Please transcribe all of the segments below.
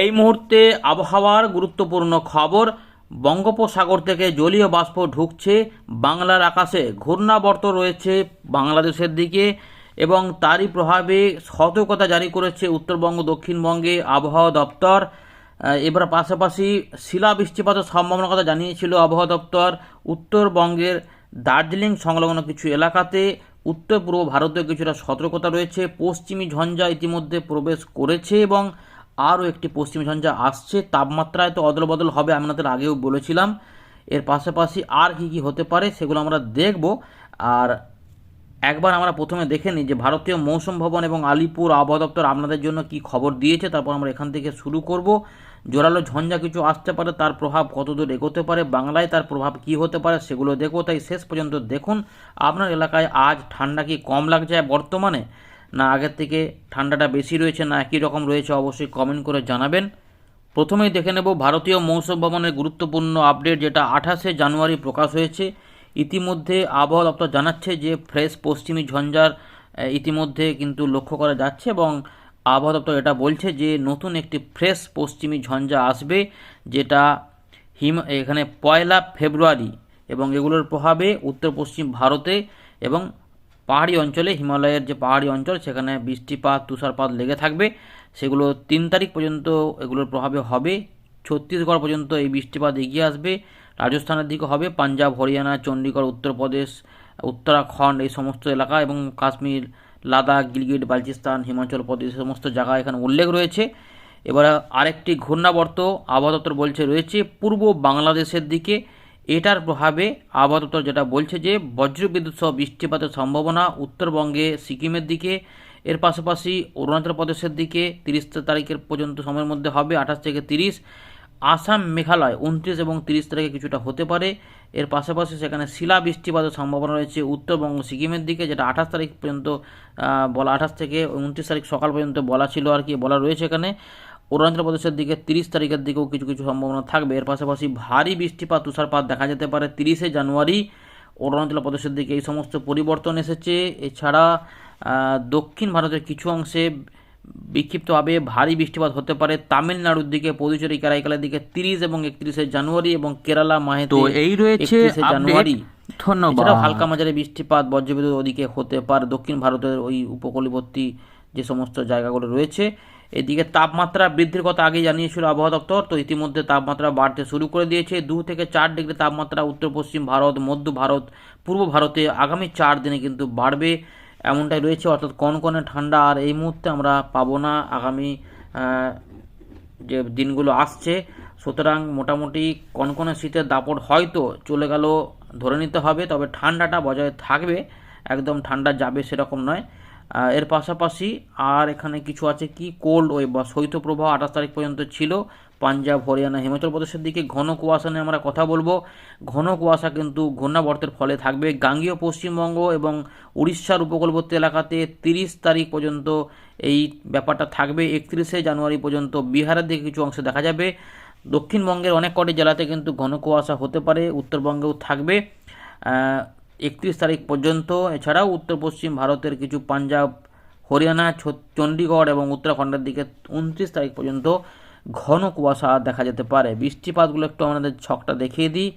এই মুহূর্তে আবহাওয়ার গুরুত্বপূর্ণ খবর, বঙ্গোপসাগর থেকে জলীয় বাষ্প ঢুকছে বাংলার আকাশে। ঘূর্ণাবর্ত রয়েছে বাংলাদেশের দিকে এবং তারই প্রভাবে সতর্কতা জারি করেছে উত্তরবঙ্গ, দক্ষিণবঙ্গে আবহাওয়া দপ্তর। এবার পাশাপাশি শিলা বৃষ্টিপাতের সম্ভাবনার কথা জানিয়েছিল আবহাওয়া দপ্তর। উত্তরবঙ্গের দার্জিলিং সংলগ্ন কিছু এলাকাতে উত্তর পূর্ব ভারতে কিছুটা সতর্কতা রয়েছে। পশ্চিমী ঝঞ্ঝা ইতিমধ্যে প্রবেশ করেছে এবং আরও একটি পশ্চিম ঝঞ্ঝা আসছে, তাপমাত্রায় তো অদল বদল হবে আমি আপনাদের আগেও বলেছিলাম। এর পাশাপাশি আর কি কি হতে পারে সেগুলো আমরা দেখব। আর একবার আমরা প্রথমে দেখে নিই যে ভারতীয় মৌসুম ভবন এবং আলিপুর আবহাওয়া দপ্তর আপনাদের জন্য কি খবর দিয়েছে, তারপর আমরা এখান থেকে শুরু করব। জোরালো ঝঞ্ঝা কিছু আসতে পারে, তার প্রভাব কতদূর এগোতে পারে, বাংলায় তার প্রভাব কি হতে পারে সেগুলো দেখো তাই শেষ পর্যন্ত দেখুন, আপনার এলাকায় আজ ঠান্ডা কি কম লাগছে বর্তমানে? না আগের থেকে ঠান্ডাটা বেশি রয়েছে, না একই রকম রয়েছে, অবশ্যই কমেন্ট করে জানাবেন। প্রথমেই দেখে নেব ভারতীয় মৌসুম ভবনের গুরুত্বপূর্ণ আপডেট যেটা আঠাশে জানুয়ারি প্রকাশ হয়েছে। ইতিমধ্যে আবহাওয়া দপ্তর জানাচ্ছে যে ফ্রেশ পশ্চিমী ঝঞ্ঝার ইতিমধ্যে কিন্তু লক্ষ্য করা যাচ্ছে এবং আবহাওয়া দপ্তর এটা বলছে যে নতুন একটি ফ্রেশ পশ্চিমী ঝঞ্ঝা আসবে, যেটা হিম, এখানে পয়লা ফেব্রুয়ারি এবং এগুলোর প্রভাবে উত্তর পশ্চিম ভারতে এবং পাহাড়ি অঞ্চলে, হিমালয়ের যে পাহাড়ি অঞ্চল, সেখানে বৃষ্টিপাত, তুষারপাত লেগে থাকবে। সেগুলো তিন তারিখ পর্যন্ত এগুলোর প্রভাবে হবে। ছত্তিশগড় পর্যন্ত এই বৃষ্টিপাত এগিয়ে আসবে। রাজস্থানের দিকে হবে পাঞ্জাব, হরিয়ানা চণ্ডীগড় উত্তরপ্রদেশ, উত্তরাখণ্ড এই সমস্ত এলাকা এবং কাশ্মীর, লাদাখ, গিলগিট, বালচিস্তান, হিমাচল প্রদেশ এই সমস্ত জায়গা এখানে উল্লেখ রয়েছে। এবার আরেকটি ঘূর্ণাবর্ত আবহাওয়া দপ্তর বলছে রয়েছে, পূর্ব বাংলাদেশের দিকে এটার প্রভাবে দপ্তর যেটা বলছে যে বজ্রবিদ্যুৎ সহ বৃষ্টিপাতের সম্ভাবনা উত্তরবঙ্গে, সিকিমের দিকে, এর পাশাপাশি অরুণাচল প্রদেশের দিকে তিরিশ তারিখের পর্যন্ত সময়ের মধ্যে হবে আঠাশ থেকে তিরিশ। আসাম, মেঘালয় উনত্রিশ এবং তিরিশ তারিখে কিছুটা হতে পারে। এর পাশাপাশি সেখানে শিলা বৃষ্টিপাতের সম্ভাবনা রয়েছে উত্তরবঙ্গ, সিকিমের দিকে, যেটা আঠাশ তারিখ পর্যন্ত বলা, আঠাশ থেকে উনত্রিশ তারিখ সকাল পর্যন্ত বলা ছিল আর কি, বলা রয়েছে এখানে। অরুণাচল প্রদেশের দিকে তিরিশ তারিখের দিকেও কিছু কিছু সম্ভাবনা থাকবে। এর পাশাপাশি ভারী বৃষ্টিপাত তুষারপাত দেখা যেতে পারে তিরিশে জানুয়ারি। অরুণাচল প্রদেশের দিকে এই সমস্ত পরিবর্তন এসেছে। এছাড়া দক্ষিণ ভারতের কিছু অংশে বিক্ষিপ্তভাবে ভারী বৃষ্টিপাত হতে পারে। তামিলনাড়ুর দিকে পুদুচেরি কারাইকালের দিকে তিরিশ এবং একত্রিশে জানুয়ারি এবং কেরালা মাহে তো এই রয়েছে জানুয়ারি। ধন্যবাদ। হালকা মাঝারি বৃষ্টিপাত বজ্রবিদ্যুৎ ওদিকে হতে পারে। দক্ষিণ ভারতের ওই উপকূলবর্তী যে সমস্ত জায়গাগুলো রয়েছে এদিকে তাপমাত্রা বৃদ্ধির কথা আগেই জানিয়েছিল আবহাওয়া দপ্তর, তো ইতিমধ্যে তাপমাত্রা বাড়তে শুরু করে দিয়েছে। দু থেকে চার ডিগ্রি তাপমাত্রা উত্তর, পশ্চিম ভারত, মধ্য ভারত, পূর্ব ভারতে আগামী চার দিনে কিন্তু বাড়বে। এমনটাই রয়েছে, অর্থাৎ কনকনে ঠান্ডা, আর এই মুহূর্তে আমরা পাবো না আগামী যে দিনগুলো আসছে। সুতরাং মোটামুটি কনকনে শীতের দাপট হয়তো চলে গেল, ধরে নিতে হবে, তবে ঠান্ডাটা বজায় থাকবে। একদম ঠান্ডা যাবে সেরকম নয়। এর পাশাপাশি আর এখানে কিছু আছে কি? কোল্ড ওয়েভ বা শৈত্যপ্রবাহ আঠাশ তারিখ পর্যন্ত ছিল। পাঞ্জাব, হরিয়ানা, হিমাচল প্রদেশের দিকে ঘন কুয়াশা নিয়ে আমরা কথা বলব। ঘন কুয়াশা কিন্তু ঘূর্ণাবর্তের ফলে থাকবে। গাঙ্গীয় পশ্চিমবঙ্গ এবং উড়িষ্যার উপকূলবর্তী এলাকাতে তিরিশ তারিখ পর্যন্ত এই ব্যাপারটা থাকবে। একত্রিশে জানুয়ারি পর্যন্ত বিহারের দিকে কিছু অংশে দেখা যাবে। দক্ষিণবঙ্গের অনেক কটি জেলাতে কিন্তু ঘন কুয়াশা হতে পারে। উত্তরবঙ্গেও থাকবে। একত্রিশ তারিখ পর্যন্ত। এছাড়াও উত্তর পশ্চিম ভারতের কিছু পাঞ্জাব, হরিয়ানা চণ্ডীগড় এবং উত্তরাখণ্ডের দিকে উনত্রিশ তারিখ পর্যন্ত ঘন কুয়াশা দেখা যেতে পারে। বৃষ্টিপাতগুলো একটু আমাদের ছকটা দেখিয়ে দিই।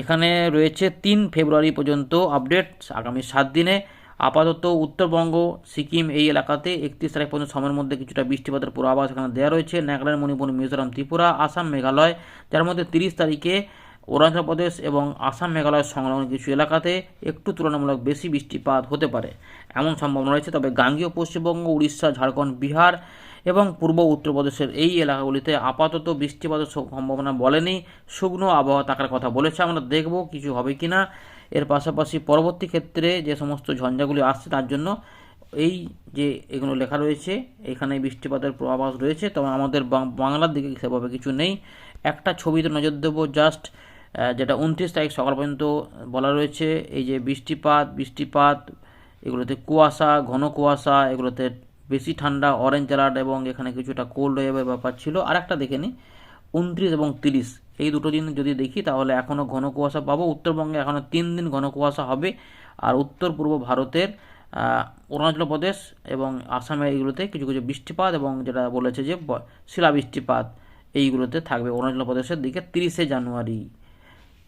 এখানে রয়েছে তিন ফেব্রুয়ারি পর্যন্ত আপডেট, আগামী সাত দিনে। আপাতত উত্তরবঙ্গ, সিকিম এই এলাকাতে একত্রিশ তারিখ পর্যন্ত সময়ের মধ্যে কিছুটা বৃষ্টিপাতের পূর্বাভাস এখানে দেওয়া রয়েছে। নাগাল্যান্ড, মণিপুর, মিজোরাম, ত্রিপুরা, আসাম, মেঘালয়, যার মধ্যে তিরিশ তারিখে অরুণাচল প্রদেশ এবং আসাম মেঘালয় সংলগ্ন কিছু এলাকাতে একটু তুলনামূলক বেশি বৃষ্টিপাত হতে পারে। এমন সম্ভাবনা রয়েছে, তবে গাঙ্গীয়, পশ্চিমবঙ্গ, উড়িষ্যা, ঝাড়খণ্ড, বিহার এবং পূর্ব উত্তরপ্রদেশের এই এলাকাগুলিতে আপাতত বৃষ্টিপাতের সম্ভাবনা বলেনি। শুকনো আবহাওয়া থাকার কথা বলেছে, আমরা দেখব কিছু হবে কি না এর পাশাপাশি পরবর্তী ক্ষেত্রে যে সমস্ত ঝঞ্ঝাগুলি আসছে তার জন্য এই যে এগুলো লেখা রয়েছে, এখানে বৃষ্টিপাতের পূর্বাভাস রয়েছে, তবে আমাদের বাংলার দিকে সেভাবে কিছু নেই। একটা ছবিতে নজর দেবো, জাস্ট যেটা উনত্রিশ তারিখ সকাল পর্যন্ত বলা রয়েছে, এই যে বৃষ্টিপাত বৃষ্টিপাত, এগুলোতে কুয়াশা, ঘন কুয়াশা, এগুলোতে বেশি ঠান্ডা অরেঞ্জ অ্যালার্ট এবং এখানে কিছুটা কোল্ড ওয়েভের ব্যাপার ছিল। আর একটা দেখে নিই উনত্রিশ এবং তিরিশ। এই দুটো দিন যদি দেখি, তাহলে এখনও ঘন কুয়াশা পাবো। উত্তরবঙ্গে এখনও তিন দিন ঘন কুয়াশা হবে। আর উত্তর পূর্ব ভারতের অরুণাচল প্রদেশ এবং আসামে এইগুলোতে কিছু কিছু বৃষ্টিপাত এবং যেটা বলেছে যে শিলা বৃষ্টিপাত এইগুলোতে থাকবে। অরুণাচল প্রদেশের দিকে তিরিশে জানুয়ারি।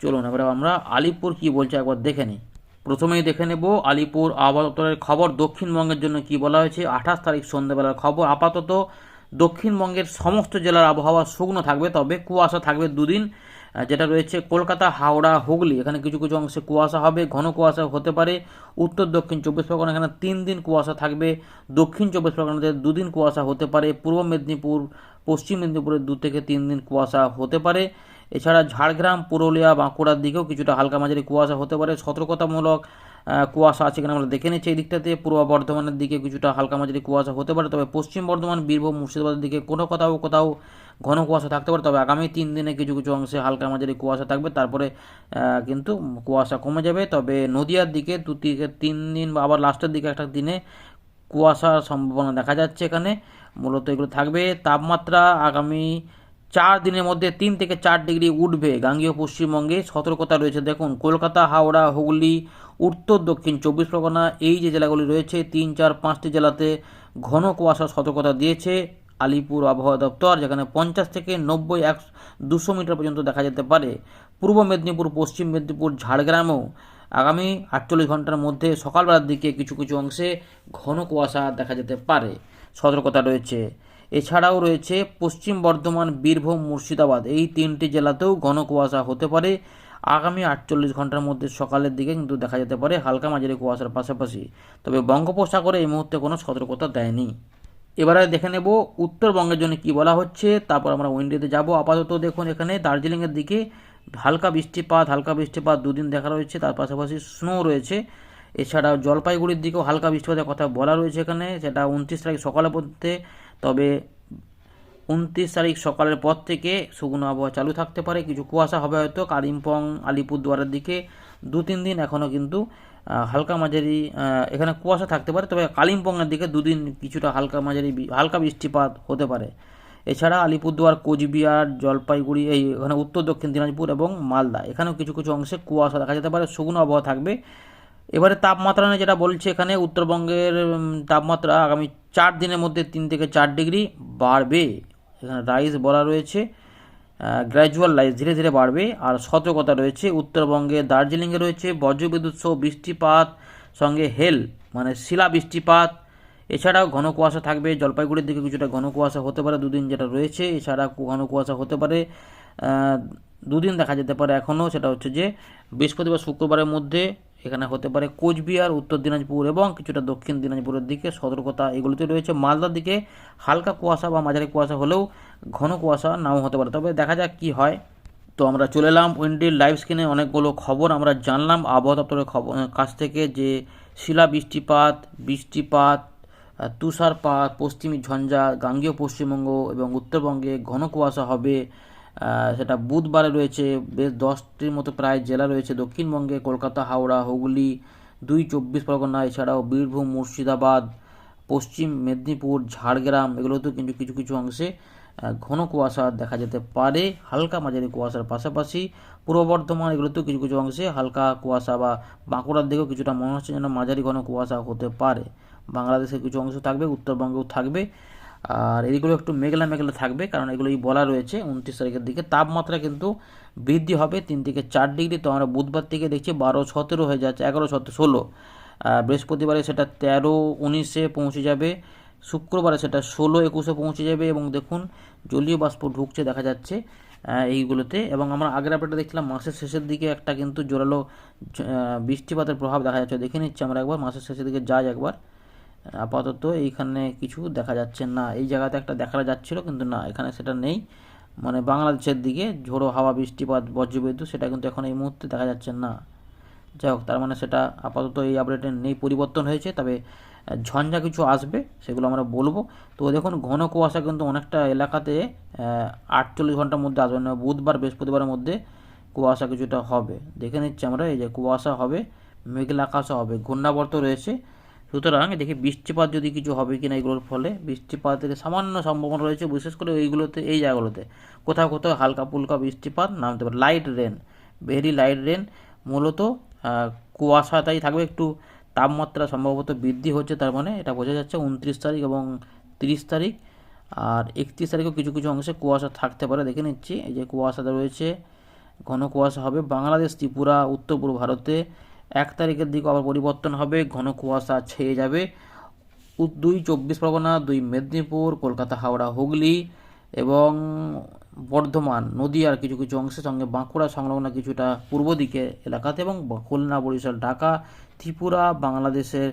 চলুন, এবারে আমরা আলিপুর কি বলছে একবার দেখে নিই। প্রথমেই দেখে নেব আলিপুর আবহাওয়া খবর। দক্ষিণবঙ্গের জন্য কি বলা হয়েছে? আঠাশ তারিখ সন্ধ্যাবেলার খবর। আপাতত দক্ষিণবঙ্গের সমস্ত জেলার আবহাওয়া শুকনো থাকবে, তবে কুয়াশা থাকবে দুদিন যেটা রয়েছে কলকাতা, হাওড়া, হুগলি। এখানে কিছু কিছু অংশে কুয়াশা হবে, ঘন কুয়াশা হতে পারে। উত্তর, দক্ষিণ চব্বিশ পরগনা, এখানে তিন দিন কুয়াশা থাকবে। দক্ষিণ চব্বিশ পরগনাতে দুদিন কুয়াশা হতে পারে। পূর্ব মেদিনীপুর, পশ্চিম মেদিনীপুরে দু থেকে তিন দিন কুয়াশা হতে পারে। এছাড়া ঝাড়গ্রাম, পুরুলিয়া, বাঁকুড়ার দিকেও কিছুটা হালকা মাঝারি কুয়াশা হতে পারে। সতর্কতামূলক কুয়াশা আছে কিনা আমরা দেখে নিচ্ছি এই দিকটাতে পূর্ব বর্ধমানের দিকে কিছুটা হালকা মাঝারি কুয়াশা হতে পারে, তবে পশ্চিম বর্ধমান, বীরভূম, মুর্শিদাবাদের দিকে কোনো কোথাও কোথাও ঘন কুয়াশা থাকতে পারে। তবে আগামী তিন দিনে কিছু কিছু অংশে হালকা মাঝারি কুয়াশা থাকবে। তারপরে কিন্তু কুয়াশা কমে যাবে। তবে নদিয়ার দিকে দু থেকে তিন দিন বা আবার লাস্টের দিকে একটা দিনে কুয়াশার সম্ভাবনা দেখা যাচ্ছে এখানে। মূলত এগুলো থাকবে। তাপমাত্রা আগামী চার দিনের মধ্যে তিন থেকে চার ডিগ্রি উঠবে গাঙ্গীয় পশ্চিমবঙ্গে। সতর্কতা রয়েছে, দেখুন, কলকাতা, হাওড়া, হুগলি, উত্তর, দক্ষিণ চব্বিশ পরগনা, এই যে জেলাগুলি রয়েছে, তিন, চার, পাঁচটি জেলাতে ঘন কুয়াশার সতর্কতা দিয়েছে আলিপুর আবহাওয়া দপ্তর, যেখানে পঞ্চাশ থেকে নব্বই এক, দুশো মিটার পর্যন্ত দেখা যেতে পারে। পূর্ব মেদিনীপুর, পশ্চিম মেদিনীপুর, ঝাড়গ্রামেও আগামী আটচল্লিশ ঘণ্টার মধ্যে সকালবেলার দিকে কিছু কিছু অংশে ঘন কুয়াশা দেখা যেতে পারে। সতর্কতা রয়েছে। এছাড়াও রয়েছে পশ্চিম বর্ধমান, বীরভূম, মুর্শিদাবাদ। এই তিনটি জেলাতেও ঘন কুয়াশা হতে পারে। আগামী আটচল্লিশ ঘণ্টার মধ্যে সকালের দিকে কিন্তু দেখা যেতে পারে হালকা মাঝারি কুয়াশার পাশাপাশি। তবে বঙ্গোপসাগরে এই মুহূর্তে কোনো সতর্কতা দেয়নি। এবারে দেখে নেব উত্তরবঙ্গের জন্য কি বলা হচ্ছে। তারপর আমরা উইন্ডিতে যাব। আপাতত দেখুন এখানে দার্জিলিংয়ের দিকে হালকা বৃষ্টিপাত হালকা বৃষ্টিপাত দুদিন দেখা রয়েছে। তার পাশাপাশি স্নো রয়েছে। এছাড়াও জলপাইগুড়ির দিকেও হালকা বৃষ্টিপাতের কথা বলা রয়েছে এখানে। সেটা উনত্রিশ তারিখ সকালের মধ্যে তবে উনত্রিশ তারিখ সকালের পর থেকে শুকনো আবহাওয়া চালু থাকতে পারে। কিছু কুয়াশা হবে হয়তো। কালিম্পং, আলিপুরদুয়ারের দিকে দু তিন দিন এখনও কিন্তু হালকা মাঝারি এখানে কুয়াশা থাকতে পারে। তবে কালিম্পংয়ের দিকে দুদিন কিছুটা হালকা মাঝারি হালকা বৃষ্টিপাত হতে পারে। এছাড়া আলিপুরদুয়ার, কোচবিহার, জলপাইগুড়ি, এই এখানে উত্তর দক্ষিণ দিনাজপুর এবং মালদা, এখানেও কিছু কিছু অংশে কুয়াশা দেখা যেতে পারে। শুকনো আবহাওয়া থাকবে। এবারে তাপমাত্রা নিয়ে যেটা বলছে এখানে, উত্তরবঙ্গের তাপমাত্রা আগামী চার দিনের মধ্যে তিন থেকে চার ডিগ্রি বাড়বে। এখানে রাইস বলা রয়েছে গ্র্যাজুয়াল রাইস ধীরে ধীরে বাড়বে। আর সতর্কতা রয়েছে, উত্তরবঙ্গে দার্জিলিংয়ে রয়েছে বজ্রবিদ্যুৎ সহ বৃষ্টিপাত, সঙ্গে হেল মানে শিলা বৃষ্টিপাত। এছাড়াও ঘন কুয়াশা থাকবে, জলপাইগুড়ির দিকে কিছুটা ঘন কুয়াশা হতে পারে, দুদিন যেটা রয়েছে, এছাড়া ঘন কুয়াশা হতে পারে দুদিন দেখা যেতে পারে এখনও সেটা হচ্ছে যে বৃহস্পতিবার শুক্রবারের মধ্যে এখানে হতে পারে কোচবিহার, উত্তর দিনাজপুর এবং কিছুটা দক্ষিণ দিনাজপুরের দিকে সতর্কতা এগুলোতে রয়েছে। মালদার দিকে হালকা কুয়াশা বা মাঝারি কুয়াশা হলেও ঘন কুয়াশা নাও হতে পারে। তবে দেখা যাক কি হয়। তো আমরা চলে এলাম উইন্ডির লাইভ স্ক্রিনে। অনেকগুলো খবর আমরা জানলাম। আবহাওয়া দপ্তরের খবর কাছ থেকে যে শিলা বৃষ্টিপাত বৃষ্টিপাত তুষারপাত, পশ্চিমী ঝঞ্ঝা, গাঙ্গেয় পশ্চিমবঙ্গ এবং উত্তরবঙ্গে ঘন কুয়াশা হবে। সেটা বুধবারে রয়েছে, বেশ দশটির মতো প্রায় জেলা রয়েছে, দক্ষিণবঙ্গে কলকাতা, হাওড়া, হুগলি, দুই চব্বিশ পরগনা, এছাড়াও বীরভূম, মুর্শিদাবাদ, পশ্চিম মেদিনীপুর, ঝাড়গ্রাম, এগুলোতেও কিন্তু কিছু কিছু অংশে ঘন কুয়াশা দেখা যেতে পারে, হালকা মাঝারি কুয়াশার পাশাপাশি পূর্ব বর্ধমান, এগুলোতেও কিছু কিছু অংশে হালকা কুয়াশা বা বাঁকুড়ার দিকেও কিছুটা মনে হচ্ছে যেন মাঝারি ঘন কুয়াশা হতে পারে। বাংলাদেশের কিছু অংশ থাকবে, উত্তরবঙ্গেও থাকবে। আর এগুলো একটু মেঘলা মেঘলা থাকবে, কারণ এগুলোই বলা রয়েছে উনত্রিশ তারিখের দিকে। তাপমাত্রা কিন্তু বৃদ্ধি হবে তিন থেকে চার ডিগ্রি। তো আমরা বুধবার থেকে দেখছি বারো সতেরো হয়ে যাচ্ছে, এগারো সতেরো ষোলো। বৃহস্পতিবারে সেটা তেরো উনিশে পৌঁছে যাবে, শুক্রবারে সেটা ষোলো একুশে পৌঁছে যাবে এবং দেখুন জলীয় বাষ্প ঢুকছে দেখা যাচ্ছে এইগুলোতে। এবং আমরা আগের আপডেটে দেখছিলাম মাসের শেষের দিকে একটা কিন্তু জোরালো বৃষ্টিপাতের প্রভাব দেখা যাচ্ছে। দেখে নিচ্ছি আমরা একবার মাসের শেষের দিকে যাই একবার। আপাতত এইখানে কিছু দেখা যাচ্ছে না। এই জায়গাতে একটা দেখা যাচ্ছিল, কিন্তু না, এখানে সেটা নেই। মানে বাংলাদেশের দিকে ঝোড়ো হাওয়া, বৃষ্টিপাত, বজ্রবিদ্যুৎ, সেটা কিন্তু এখন এই মুহূর্তে দেখা যাচ্ছে না। যাই হোক, তার মানে সেটা আপাতত এই আপডেটে নেই, পরিবর্তন হয়েছে, তবে ঝঞ্ঝা কিছু আসবে, সেগুলো আমরা বলব। তো দেখুন, ঘন কুয়াশা কিন্তু অনেকটা এলাকাতে আটচল্লিশ ঘণ্টার মধ্যে আসবে না বুধবার, বৃহস্পতিবারের মধ্যে কুয়াশা কিছুটা হবে। দেখে নিচ্ছি আমরা, এই যে কুয়াশা হবে, মেঘলা আকাশও হবে, ঘূর্ণাবর্ত রয়েছে। সুতরাং দেখি বৃষ্টিপাত যদি কিছু হবে কিনা এগুলোর ফলে, বৃষ্টিপাতের সামান্য সম্ভাবনা রয়েছে, বিশেষ করে এইগুলোতে, এই জায়গাগুলোতে। কোথাও কোথাও হালকা পুলকা বৃষ্টিপাত নামতে পারে। Light rain very light rain মূলত কুয়াশাটাই থাকবে। একটু তাপমাত্রা সম্ভবত বৃদ্ধি হচ্ছে, তার মানে এটা বোঝা যাচ্ছে উনত্রিশ তারিখ এবং তিরিশ তারিখ। আর একত্রিশ তারিখেও কিছু কিছু অংশে কুয়াশা থাকতে পারে। দেখে নিচ্ছি, এই যে কুয়াশাটা রয়েছে, ঘন কুয়াশা হবে বাংলাদেশ, ত্রিপুরা উত্তর পূর্ব ভারতে। এক তারিখের দিকে আবার পরিবর্তন হবে, ঘন কুয়াশা ছেয়ে যাবে। দুই চব্বিশ পরগনা, দুই মেদিনীপুর, কলকাতা, হাওড়া, হুগলি এবং বর্ধমান, নদীয়ার কিছু কিছু অংশের সঙ্গে বাঁকুড়া সংলগ্ন কিছুটা পূর্ব দিকে এলাকাতে এবং খুলনা, বরিশাল, ঢাকা, ত্রিপুরা, বাংলাদেশের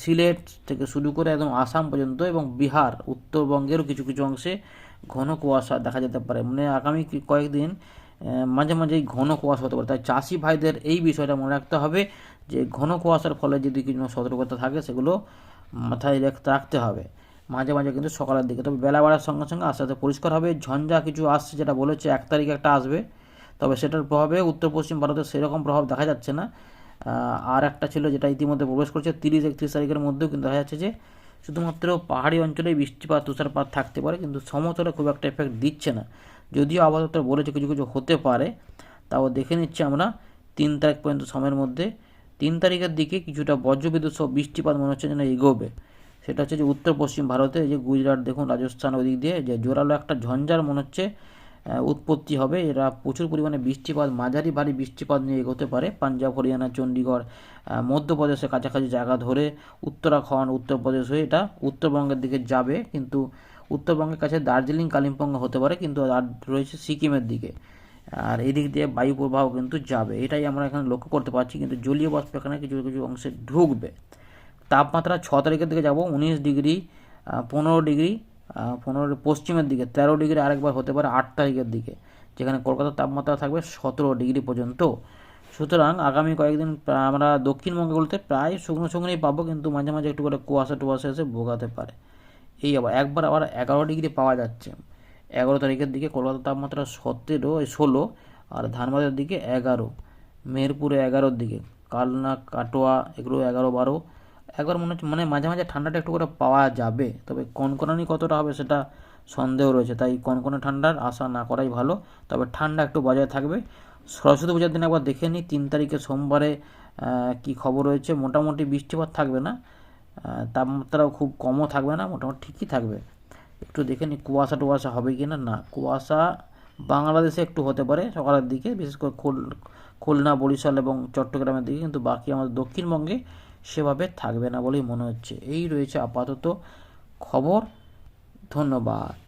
সিলেট থেকে শুরু করে একদম আসাম পর্যন্ত এবং বিহার, উত্তরবঙ্গেরও কিছু কিছু অংশে ঘন কুয়াশা দেখা যেতে পারে। মানে আগামী কয়েকদিন মাঝে মাঝেই ঘন কুয়াশা হতে পারে। তাই চাষি ভাইদের এই বিষয়টা মনে রাখতে হবে যে, ঘন কুয়াশার ফলে যদি কিছু সতর্কতা থাকে, সেগুলো মাথায় রাখতে হবে। মাঝে মাঝে কিন্তু সকালের দিকে। তবে বেলা বাড়ার সঙ্গে সঙ্গে আস্তে আস্তে পরিষ্কার হবে। ঝঞ্ঝা কিছু আসছে যেটা বলেছে, এক তারিখে একটা আসবে। তবে সেটার প্রভাবে উত্তর পশ্চিম ভারতে সেরকম প্রভাব দেখা যাচ্ছে না। আর একটা ছিল যেটা ইতিমধ্যে প্রবেশ করছে, তিরিশ একত্রিশ তারিখের মধ্যেও কিন্তু দেখা যাচ্ছে যে, শুধুমাত্র পাহাড়ি অঞ্চলেই বৃষ্টিপাত, তুষারপাত থাকতে পারে। কিন্তু সমতলে খুব একটা এফেক্ট দিচ্ছে না। যদিও দপ্তর বলেছে কিছু কিছু হতে পারে, তাও দেখে নিচ্ছি আমরা তিন তারিখ পর্যন্ত সময়ের মধ্যে। তিন তারিখের দিকে কিছুটা বজ্রবিদ্যুৎ সহ বৃষ্টিপাত মনে হচ্ছে যেন এগোবে। সেটা হচ্ছে যে উত্তর পশ্চিম ভারতে যে গুজরাট, দেখুন রাজস্থান ওদিক দিয়ে যে জোরালো একটা ঝঞ্ঝার মনে হচ্ছে উৎপত্তি হবে। এরা প্রচুর পরিমাণে বৃষ্টিপাত, মাঝারি ভারী বৃষ্টিপাত নিয়ে এগোতে পারে। পাঞ্জাব, হরিয়ানা চণ্ডীগড় মধ্যপ্রদেশের কাছাকাছি জায়গা ধরে উত্তরাখণ্ড, উত্তরপ্রদেশ হয়ে এটা উত্তরবঙ্গের দিকে যাবে। কিন্তু উত্তরবঙ্গের কাছে দার্জিলিং, কালিম্পং হতে পারে, কিন্তু আর রয়েছে সিকিমের দিকে। আর এদিক দিয়ে বায়ু প্রবাহ কিন্তু যাবে। এটাই আমরা এখানে লক্ষ্য করতে পারছি, কিন্তু জলীয় বাষ্প এখানে কিছু কিছু অংশে ঢুকবে। তাপমাত্রা ছ তারিখের দিকে যাব, উনিশ ডিগ্রি পনেরো ডিগ্রি পনেরো পশ্চিমের দিকে, তেরো ডিগ্রি আরেকবার হতে পারে আট তারিখের দিকে, যেখানে কলকাতার তাপমাত্রা থাকবে সতেরো ডিগ্রি পর্যন্ত। সুতরাং আগামী কয়েকদিন আমরা দক্ষিণবঙ্গগুলোতে প্রায় শুকনো শুকনোই পাবো, কিন্তু মাঝে মাঝে একটু করে কুয়াশা টুয়াশা এসে ভোগাতে পারে। এই আবার একবার আবার এগারো ডিগ্রি পাওয়া যাচ্ছে। এগারো তারিখের দিকে কলকাতার তাপমাত্রা সতেরো ষোলো, আর ধানবাদের দিকে এগারো, মেহেরপুরে এগারোর দিকে, কালনা, কাটোয়া, এগুলো এগারো, বারো। একবার মনে হচ্ছে মানে মাঝে মাঝে ঠান্ডাটা একটু করে পাওয়া যাবে, তবে কনকনানি কতটা হবে সেটা সন্দেহ রয়েছে, তাই কনকনে ঠান্ডার আশা না করাই ভালো, তবে ঠান্ডা একটু বজায় থাকবে। সরস্বতী পূজার দিন একবার দেখে নিই, তিন তারিখে সোমবারে কি খবর রয়েছে, মোটামুটি বৃষ্টিপাত থাকবে না তাপমাত্রাও খুব কমও থাকবে না, মোটামুটি ঠিকই থাকবে। একটু দেখে নিই কুয়াশা টুয়াশা হবে কি না না। কুয়াশা বাংলাদেশে একটু হতে পারে সকালের দিকে, বিশেষ করে খুল খুলনা, বরিশাল এবং চট্টগ্রামের দিকে, কিন্তু বাকি আমাদের দক্ষিণবঙ্গে সেভাবে থাকবে না বলেই মনে হচ্ছে। এই রয়েছে আপাতত খবর। ধন্যবাদ।